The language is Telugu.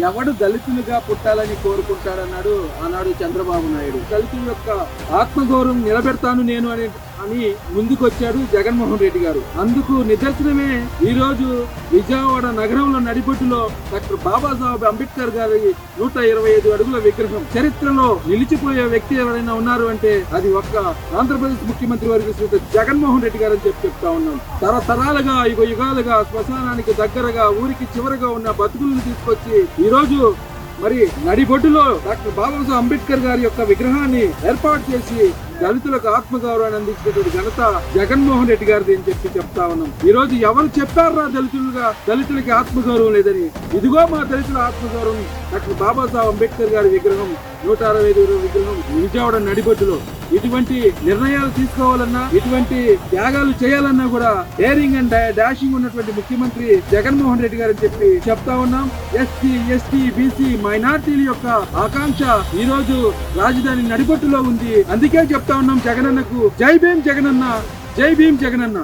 ఎవడు దళితులుగా పుట్టాలని కోరుకుంటాడన్నాడు ఆనాడు చంద్రబాబు నాయుడు. దళితుల యొక్క ఆత్మగౌరవం నిలబెడతాను నేను అనే అని ముందుకొచ్చాడు జగన్మోహన్ రెడ్డి గారు. అందుకు నిదర్శనమే ఈ రోజు విజయవాడ నగరంలో నడిపొట్టులో డాక్టర్ బాబాసాహెబ్ అంబేద్కర్ గారి నూట ఇరవై ఐదు అడుగుల విగ్రహం. చరిత్రలో నిలిచిపోయే వ్యక్తి ఎవరైనా ఉన్నారు అంటే అది ఒక్క ఆంధ్రప్రదేశ్ ముఖ్యమంత్రి వర్గ శ్రీ జగన్మోహన్ రెడ్డి గారు అని చెప్పి చెప్తా ఉన్నాం. తరతరాలుగా యుగ యుగాలుగా శ్మశానానికి దగ్గరగా ఊరికి చివరగా ఉన్న బతుకులను తీసుకొచ్చి ఈ రోజు మరి నడిబొడ్డులో డాక్టర్ బాబాసాహెబ్ అంబేద్కర్ గారి యొక్క విగ్రహాన్ని ఏర్పాటు చేసి దళితులకు ఆత్మగౌరవాన్ని అందించినటువంటి ఘనత జగన్మోహన్ రెడ్డి గారిది అని చెప్పి చెప్తా ఉన్నాం. ఈ రోజు ఎవరు చెప్పారా దళితులుగా? దళితులకి ఆత్మగౌరవం లేదని. ఇదిగో మా దళితుల ఆత్మగౌరవం. డాక్టర్ బాబాసాహెబ్ అంబేద్కర్ గారి విగ్రహం నూట అరవై ఐదు విగ్రహం విజయవాడ నడిబొడ్డులో. ఇటువంటి నిర్ణయాలు తీసుకోవాలన్నా ఇటువంటి త్యాగాలు చేయాలన్నా కూడా డేరింగ్ అండ్ డాషింగ్ ఉన్నటువంటి ముఖ్యమంత్రి జగన్మోహన్ రెడ్డి గారు అని చెప్పి చెప్తా ఉన్నాం. ఎస్సీ ఎస్టీ బీసీ మైనార్టీల యొక్క ఆకాంక్ష ఈ రోజు రాజధాని నడిబొట్టులో ఉంది. అందుకే చెప్తా ఉన్నాం జగనన్నకు. జై భీం జగనన్న. జై భీం జగనన్న.